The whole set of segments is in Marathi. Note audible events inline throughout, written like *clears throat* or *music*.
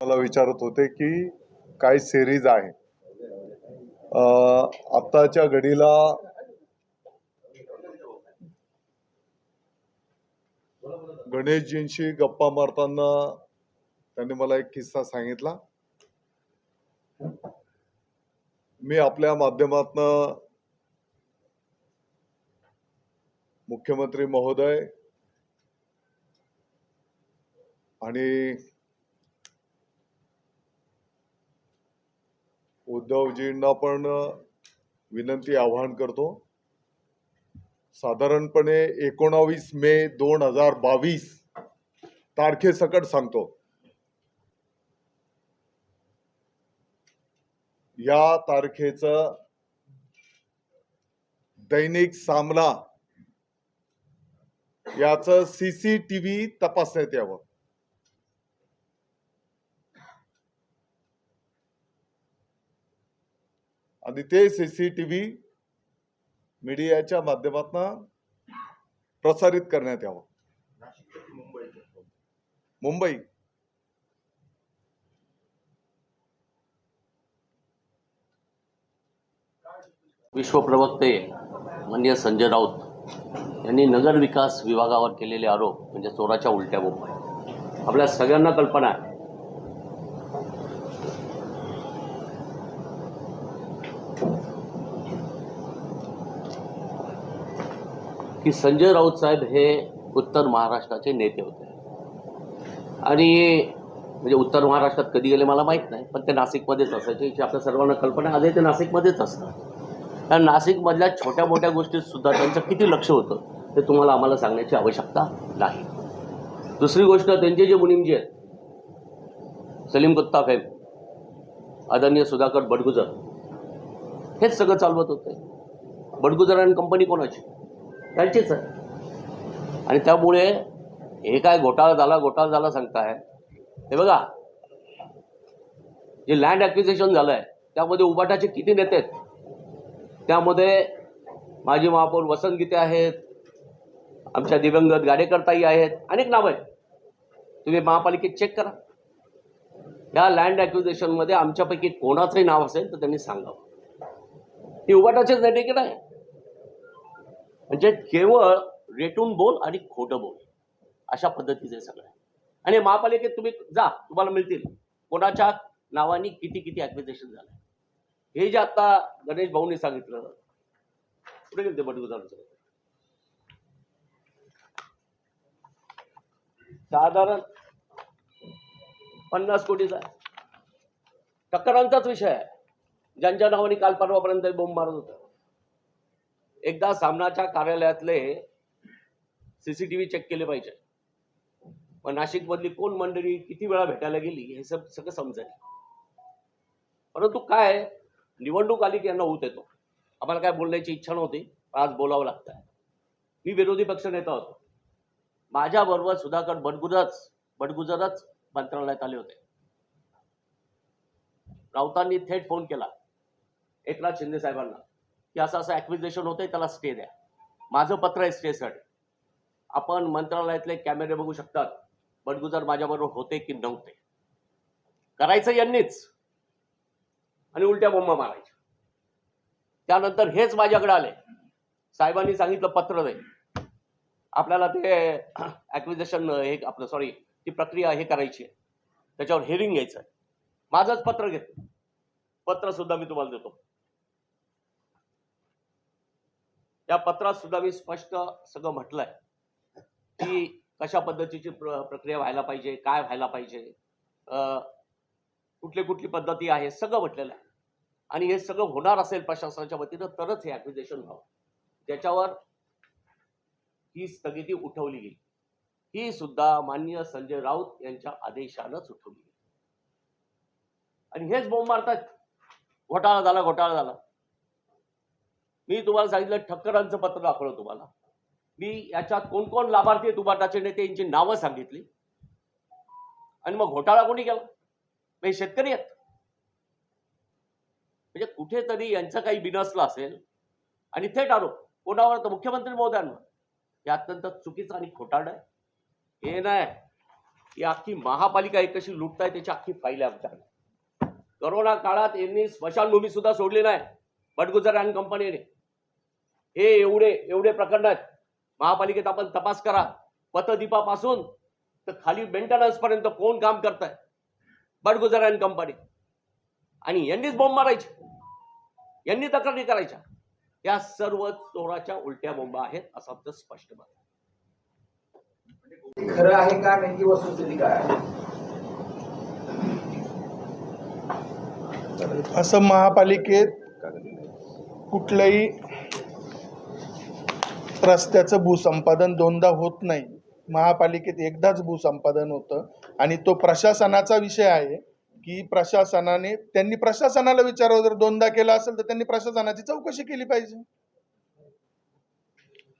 मला विचारत होते की काय सिरीज आहे? आत्ताच्या घडीला गणेशजींशी गप्पा मारताना त्यांनी मला एक किस्सा सांगितला. मी आपल्या माध्यमातनं मुख्यमंत्री महोदय आणि उद्धवजींना पण विनंती आवाहन करतो. साधारणपणे एकोणावीस मे दोन हजार बावीस तारखेसकट सांगतो. या तारखेचं दैनिक सामना याचं सीसीटीव्ही तपासण्यात यावं. आणि ते सीसीटीव्ही मीडियाच्या माध्यमातून प्रसारित करण्यात यावं. मुंबई. विश्वप्रवक्ते म्हणजे संजय राऊत यांनी नगर विकास विभागावर केलेले आरोप म्हणजे चोराच्या उलट्या बोंब आपल्या सगळ्यांना कल्पना आहे. की संजय राऊत साहेब हे उत्तर महाराष्ट्राचे नेते होते. आणि म्हणजे उत्तर महाराष्ट्रात कधी गेले मला माहीत नाही पण ते नाशिकमध्येच असायचे. याची आपल्या सर्वांना कल्पना आधी ते नाशिकमध्येच असतात. कारण नाशिकमधल्या छोट्या मोठ्या गोष्टीतसुद्धा त्यांचं किती लक्ष होतं ते तुम्हाला आम्हाला सांगण्याची आवश्यकता नाही. दुसरी गोष्ट त्यांचे जे मुनिम जे आहेत सलीम गुत्ता फेम आदरणीय सुधाकर बडगुजर हेच सगळं चालवत होते. बडगुजर आणि कंपनी कोणाची? त्यांचीच आहे. आणि त्यामुळे हे काय घोटाळा झाला घोटाळा झाला सांगताय. हे बघा जे लँड ॲक्विजेशन झालं आहे त्यामध्ये उबाटाचे किती नेते आहेत? त्यामध्ये माजी महापौर वसंत गीते आहेत आमच्या दिवंगत गाडेकरताई आहेत अनेक नावं आहेत. तुम्ही महापालिकेत चेक करा. या लँड ॲक्विजेशनमध्ये आमच्यापैकी कोणाचंही नाव असेल तर त्यांनी सांगावं. ही उबाटाचेच नेते की नाही? म्हणजे केवळ रेटून बोल आणि खोटं बोल. अशा पद्धतीचं सगळं आहे. आणि महापालिकेत तुम्ही जा तुम्हाला मिळतील. कोणाच्या नावाने किती किती ॲक्विजेशन झालं हे जे आता गणेश भाऊंनी सांगितलं कुठे गेले ते बटगुजारचं साधारण पन्नास कोटीचा आहे. टक्करांचाच विषय आहे. ज्यांच्या नावाने काल परवापर्यंत बोंब मारत होतं. एकदा सामनाच्या कार्यालयातले सीसीटीव्ही चेक केले पाहिजे. मग नाशिकमधली कोण मंडळी किती वेळा भेटायला गेली हे सब सगळं समजेल. परंतु काय निवडणूक आली की यांना होत येतो. आम्हाला काय बोलण्याची इच्छा नव्हती पण आज बोलावं लागतंय. आहे मी विरोधी पक्ष नेता होतो. माझ्याबरोबर सुधाकर बडगुजरच बडगुजरच मंत्रालयात आले होते. राऊतांनी थेट फोन केला. एकनाथ शिंदे साहेबांना. की असं असं ॲक्विजेशन होतंय त्याला स्टे द्या. माझं पत्र आहे स्टेसाठी आपण मंत्रालयातले कॅमेरे बघू शकतात बडगुजर माझ्याबरोबर होते की नव्हते. करायचं यांनीच. आणि उलट्या बोंबा मारायच्या. त्यानंतर हेच माझ्याकडे आले. साहेबांनी सांगितलं पत्र दे. आपल्याला ते *clears throat* ॲक्विजेशन हे आपलं सॉरी ती प्रक्रिया हे करायची आहे. त्याच्यावर हेरिंग घ्यायचं आहे. माझंच पत्र घेतो पत्र सुद्धा मी तुम्हाला देतो. या पत्रात सुद्धा मी स्पष्ट सगळं म्हटलंय. की कशा पद्धतीची प्र प्रक्रिया व्हायला पाहिजे काय व्हायला पाहिजे अं, कुठली कुठली पद्धती आहे सगळं म्हटलेलं आहे. आणि हे सगळं होणार असेल प्रशासनाच्या वतीनं तरच हे ॲक्विजिशन व्हावं. ज्याच्यावर ही स्थगिती उठवली गेली. ही सुद्धा माननीय संजय राऊत यांच्या आदेशानंच उठवली गेली. आणि हेच बोंब मारतात घोटाळा झाला घोटाळा झाला. मी तुम्हाला सांगितलं ठक्करांचं पत्र दाखवलं तुम्हाला. मी याच्यात कोण कोण लाभार्थी आहेत उभाटाचे नेते यांची नावं सांगितली. आणि मग घोटाळा कोणी केला? मग हे शेतकरी आहेत. म्हणजे कुठेतरी यांचं काही बिनसलं असेल आणि थेट आरोप. कोणावर? तर मुख्यमंत्री महोदयांवर. हे अत्यंत चुकीचं आणि खोटाड आहे. हे नाही. ही अख्खी महापालिका एक कशी लुटताय त्याची अख्खी फाईल आहे आमच्याकडे. करोना काळात यांनी स्मशानभूमी सुद्धा सोडली नाही. बटगुजर अँड कंपनीने. हे एवढे एवढे प्रकरण आहेत. महापालिकेत आपण तपास करा. पतदीपापासून तर खाली मेंटेनन्स पर्यंत कोण काम करत आहे बटगुजर अँड कंपनी आणि यांनीच बॉम्ब मारायचे. यांनी तक्रारी करायच्या. या सर्व चोराच्या उलट्या बोंबा आहेत असं आमचं स्पष्ट मत आहे. खरं आहे का नेमकी वस्तुस्थिती काय आहे? असं महापालिकेत कुठलंही रस्त्याचं भूसंपादन दोनदा होत नाही. महापालिकेत एकदाच भूसंपादन होतं. आणि तो प्रशासनाचा विषय आहे की प्रशासनाने त्यांनी प्रशासनाला विचारावं जर दोनदा केला असेल तर त्यांनी प्रशासनाची चौकशी केली पाहिजे.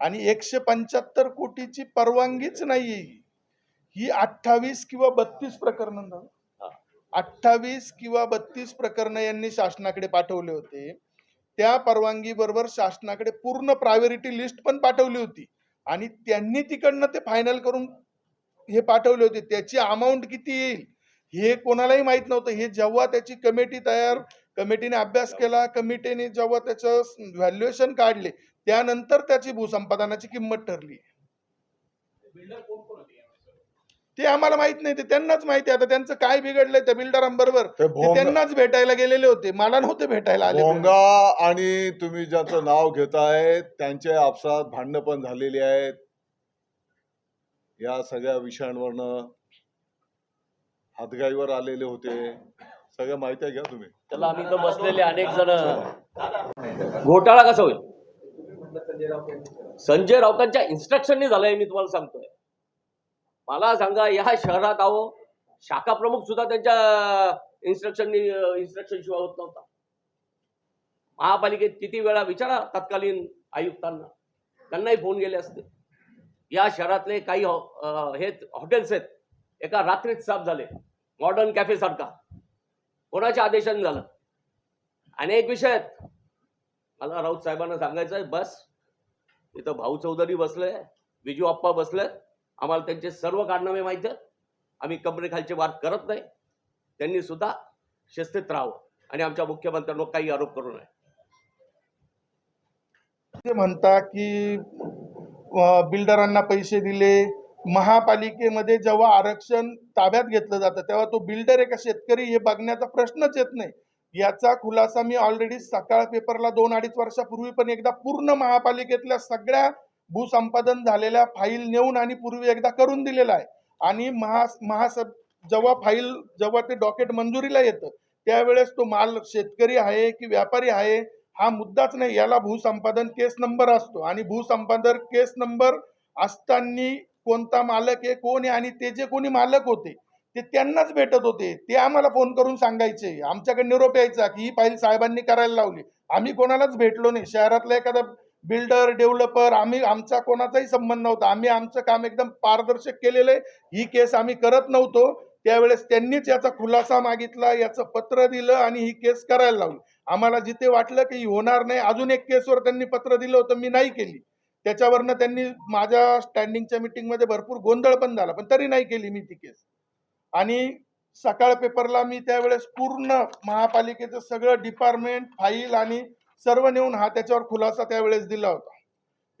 आणि एकशे पंच्याहत्तर कोटीची परवानगीच नाही ही. अठ्ठावीस किंवा बत्तीस प्रकरण. अठ्ठावीस किंवा बत्तीस प्रकरण यांनी शासनाकडे पाठवले होते. त्या परवानगी बरोबर शासनाकडे पूर्ण प्रायोरिटी लिस्ट पण पाठवली होती. आणि त्यांनी तिकडनं ते फायनल करून हे पाठवले होते. त्याची अमाऊंट किती येईल हे कोणालाही माहीत नव्हतं. हे जेव्हा त्याची कमिटी तयार कमिटीने अभ्यास केला कमिटीने जेव्हा त्याचं व्हॅल्युएशन काढले त्यानंतर त्याची भूसंपादनाची किंमत ठरली. ते आम्हाला माहीत नाही ते त्यांनाच माहिती आहे. आता त्यांचं काय बिघडलंय त्या बिल्डरांबरोबर ते ते भोंगा त्यांनाच भेटायला गेलेले होते. मला नव्हते भेटायला आले. भोंगा आणि तुम्ही ज्याचं नाव घेताय त्यांचे आपसात भांडणं पण झालेली आहेत. या सगळ्या विषयांवरनं हातगाईवर आलेले होते. सगळं माहिती आहे घ्या तुम्ही? त्याला आम्ही तर बसलेले अनेक जण. घोटाळा कसा होईल? संजय राऊत यांनी संजय राऊतांच्या इन्स्ट्रक्शननी झालंय मी तुम्हाला सांगतोय. मला सांगा या शहरात आहो शाखा प्रमुख सुद्धा त्यांच्या इन्स्ट्रक्शन इन्स्ट्रक्शन शिवाय होत नव्हता. महापालिकेत किती वेळा विचारा तत्कालीन आयुक्तांना. त्यांनाही फोन गेले असते. या शहरातले काही हे हॉटेल्स आहेत. एका रात्रीत साफ झाले. मॉडर्न कॅफे सारखा. कोणाच्या आदेशाने झालं? अनेक विषय आहेत. मला राऊत साहेबांना सांगायचं आहे बस. इथं भाऊ चौधरी बसले विजू आप्पा बसले आम्हाला त्यांचे सर्व कारनामे माहीत आहेत. आम्ही कमरेखालचे वाद करत नाही. त्यांनी सुद्धा शिस्तीत राहावं. आणि आमच्या मुख्यमंत्र्यांवर काही आरोप करू नये. ते म्हणता की बिल्डरांना पैसे दिले. महापालिकेमध्ये जेव्हा आरक्षण ताब्यात घेतलं जातं तेव्हा तो बिल्डर आहे का शेतकरी हे बघण्याचा प्रश्नच येत नाही. याचा खुलासा मी ऑलरेडी सकाळ पेपरला दोन अडीच वर्षापूर्वी पण एकदा पूर्ण महापालिकेतल्या सगळ्या भूसंपादन झालेल्या फाईल नेऊन आणि पूर्वी एकदा करून दिलेला आहे. आणि महा महासभ जेव्हा फाईल जेव्हा ते डॉकेट मंजुरीला येतं त्यावेळेस तो माल शेतकरी आहे की व्यापारी आहे हा मुद्दाच नाही. याला भूसंपादन केस नंबर असतो. आणि भूसंपादन केस नंबर असताना कोणता मालक आहे कोण आहे आणि ते जे कोणी मालक होते ते त्यांनाच भेटत होते. ते आम्हाला फोन करून सांगायचे. आमच्याकडे निरोप यायचा की ही फाईल साहेबांनी करायला लावली. आम्ही कोणालाच भेटलो नाही. शहरातला एखादा बिल्डर डेव्हलपर आम्ही आमचा कोणाचाही संबंध नव्हता. आम्ही आमचं काम एकदम पारदर्शक केलेलं आहे. ही केस आम्ही करत नव्हतो. त्यावेळेस त्यांनीच याचा खुलासा मागितला याचं पत्र दिलं आणि ही केस करायला लावली. आम्हाला जिथे वाटलं की होणार नाही अजून एक केसवर त्यांनी पत्र दिलं होतं मी नाही केली. त्याच्यावरनं त्यांनी माझ्या स्टँडिंगच्या मीटिंगमध्ये भरपूर गोंधळ पण झाला पण तरी नाही केली मी ती केस. आणि सकाळ पेपरला मी त्यावेळेस पूर्ण महापालिकेचं सगळं डिपार्टमेंट फाईल आणि सर्व नेऊन हा त्याच्यावर खुलासा त्यावेळेस दिला होता.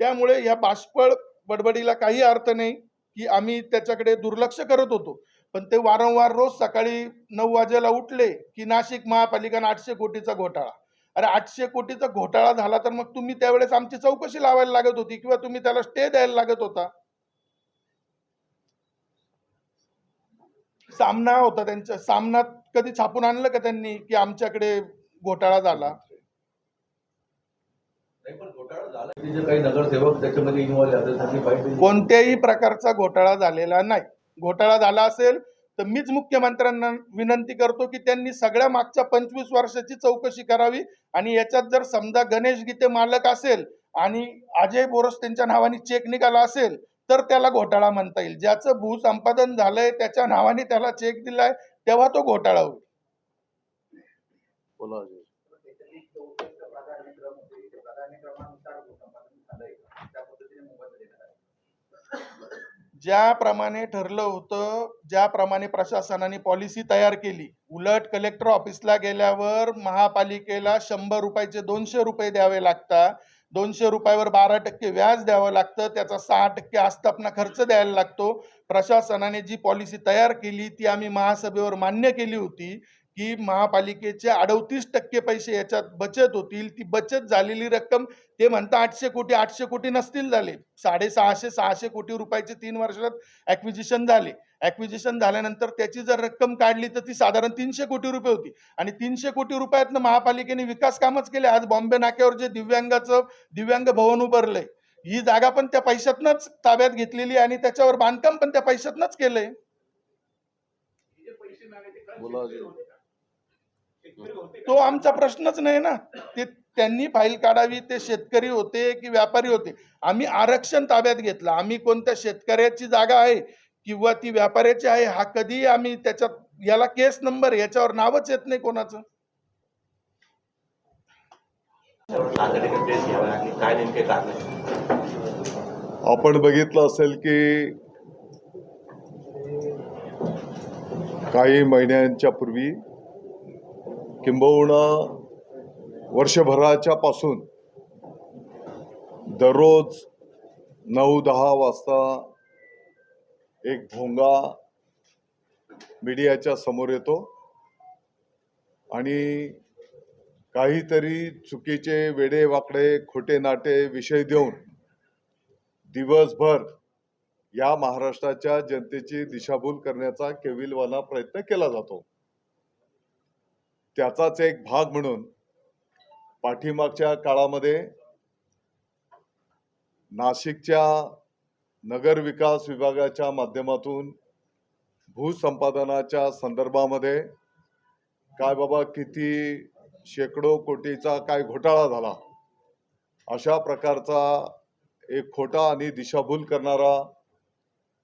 त्यामुळे या बाष्पळ बडबडीला काही अर्थ नाही की आम्ही त्याच्याकडे दुर्लक्ष करत होतो. पण ते वारंवार रोज सकाळी नऊ वाजेला उठले की नाशिक महापालिका आठशे कोटीचा घोटाळा. अरे आठशे कोटीचा घोटाळा झाला तर मग तुम्ही त्यावेळेस आमची चौकशी लावायला लागत होती किंवा तुम्ही त्याला स्टे द्यायला लागत होता? सामना होता त्यांच्या सामनात कधी छापून आणलं का त्यांनी की आमच्याकडे घोटाळा झाला जे काही नगरसेवक त्याच्यामध्ये इन्व्हॉल्व आहे त्यासाठी पाहिजे कोणत्याही प्रकारचा घोटाळा झालेला नाही. घोटाळा झाला असेल तर मीच मुख्यमंत्र्यांना विनंती करतो की त्यांनी सगळ्या मागच्या पंचवीस वर्षाची चौकशी करावी आणि याच्यात जर समजा गणेश गीते मालक असेल आणि अजय बोरस त्यांच्या नावाने चेक निघाला असेल तर त्याला घोटाळा म्हणता येईल. ज्याचं भूसंपादन झालंय त्याच्या नावाने त्याला चेक दिलाय तेव्हा तो घोटाळा होईल. ज्याप्रमाणे ठरलं होतं ज्याप्रमाणे प्रशासनाने पॉलिसी तयार केली उलट कलेक्टर ऑफिसला गेल्यावर महापालिकेला शंभर रुपयाचे दोनशे रुपये द्यावे लागतात. दोनशे रुपयावर बारा टक्के व्याज द्यावं लागतं त्याचा सहा टक्के आस्थापना खर्च द्यायला लागतो. प्रशासनाने जी पॉलिसी तयार केली ती आम्ही महासभेवर मान्य केली होती. की महापालिकेचे अडतीस टक्के पैसे याच्यात बचत होतील. ती बचत झालेली रक्कम ते म्हणता आठशे कोटी आठशे कोटी नसतील झाले. साडेसहाशे सहाशे कोटी रुपयाचे तीन वर्षात ॲक्विजिशन झाले. ॲक्विजिशन झाल्यानंतर त्याची जर रक्कम काढली तर ती साधारण तीनशे कोटी रुपये होती. आणि तीनशे कोटी रुपयातनं महापालिकेने विकास कामच केले. आज बॉम्बे नाक्यावर जे दिव्यांगाचं दिव्यांग भवन उभारलंय ही जागा पण त्या पैशातनंच ताब्यात घेतलेली आणि त्याच्यावर बांधकाम पण त्या पैशातनंच केलंय. बोला तो आमचा प्रश्नच नाही ना. ते त्यांनी फाईल काढावी ते शेतकरी होते की व्यापारी होते. आम्ही आरक्षण ताब्यात घेतलं. आम्ही कोणत्या शेतकऱ्याची जागा आहे किंवा ती व्यापाऱ्याची आहे हा कधी आम्ही त्याच्यात याला केस नंबर याच्यावर नावच येत नाही कोणाचं? आपण बघितलं असेल की काही महिन्यांच्या पूर्वी किंबहुना वर्षभराच्या पासून दररोज नऊ दहा वाजता एक भोंगा मीडियाच्या समोर येतो आणि काहीतरी चुकीचे वेडे वाकडे खोटे नाटे विषय देऊन दिवसभर या महाराष्ट्राच्या जनतेची दिशाभूल करण्याचा केविलवाना प्रयत्न केला जातो. त्याचाच एक भाग म्हणून पाठीमागच्या काळामध्ये नाशिकच्या नगर विकास विभागाच्या माध्यमातून भूसंपादनाच्या संदर्भामध्ये काय बाबा किती शेकडो कोटीचा काय घोटाळा झाला अशा प्रकारचा एक खोटा आणि दिशाभूल करणारा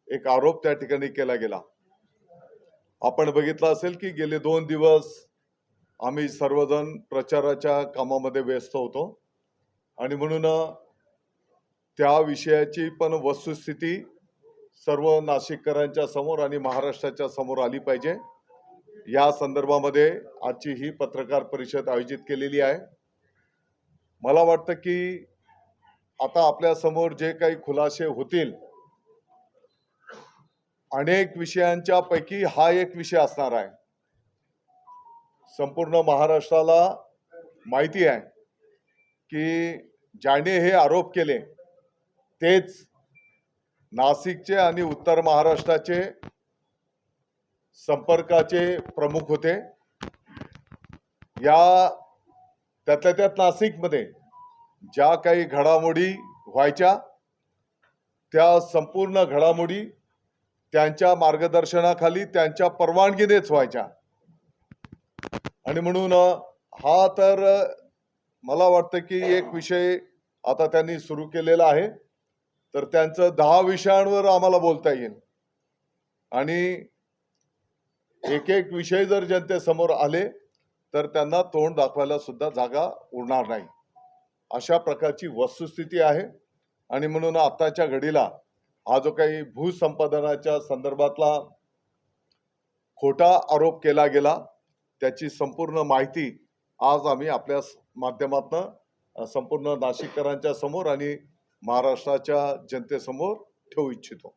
एक आरोप त्या ठिकाणी केला गेला. आपण बघितलं असेल की गेले दोन दिवस आम्ही सर्वजण प्रचाराच्या कामामध्ये व्यस्त होतो. आणि म्हणून त्या विषयाची पण वस्तुस्थिती सर्व नाशिककरांच्या समोर आणि महाराष्ट्राच्या समोर आली पाहिजे. या संदर्भामध्ये आजची ही पत्रकार परिषद आयोजित केलेली आहे. मला वाटतं की आता आपल्यासमोर जे काही खुलासे होतील अनेक विषयांच्या पैकी हा एक विषय असणार आहे. संपूर्ण महाराष्ट्राला माहिती आहे की ज्याने हे आरोप केले तेच नाशिकचे आणि उत्तर महाराष्ट्राचे संपर्काचे प्रमुख होते. या त्यातल्या त्यात नाशिकमध्ये ज्या काही घडामोडी व्हायच्या त्या संपूर्ण घडामोडी त्यांच्या मार्गदर्शनाखाली त्यांच्या परवानगीनेच व्हायच्या. आणि म्हणून हा तर मला वाटतं की एक विषय आता त्यांनी सुरू केलेला आहे. तर त्यांचं दहा विषयांवर आम्हाला बोलता येईल. आणि एक एक विषय जर जनतेसमोर आले तर त्यांना तोंड दाखवायला सुद्धा जागा उरणार नाही. अशा प्रकारची वस्तुस्थिती आहे. आणि म्हणून आताच्या घडीला हा जो काही भूसंपादनाच्या संदर्भातला खोटा आरोप केला गेला त्याची संपूर्ण माहिती आज आम्ही आपल्या माध्यमातून संपूर्ण नाशिककरांच्या समोर आणि महाराष्ट्राच्या जनतेसमोर ठेवू इच्छितो.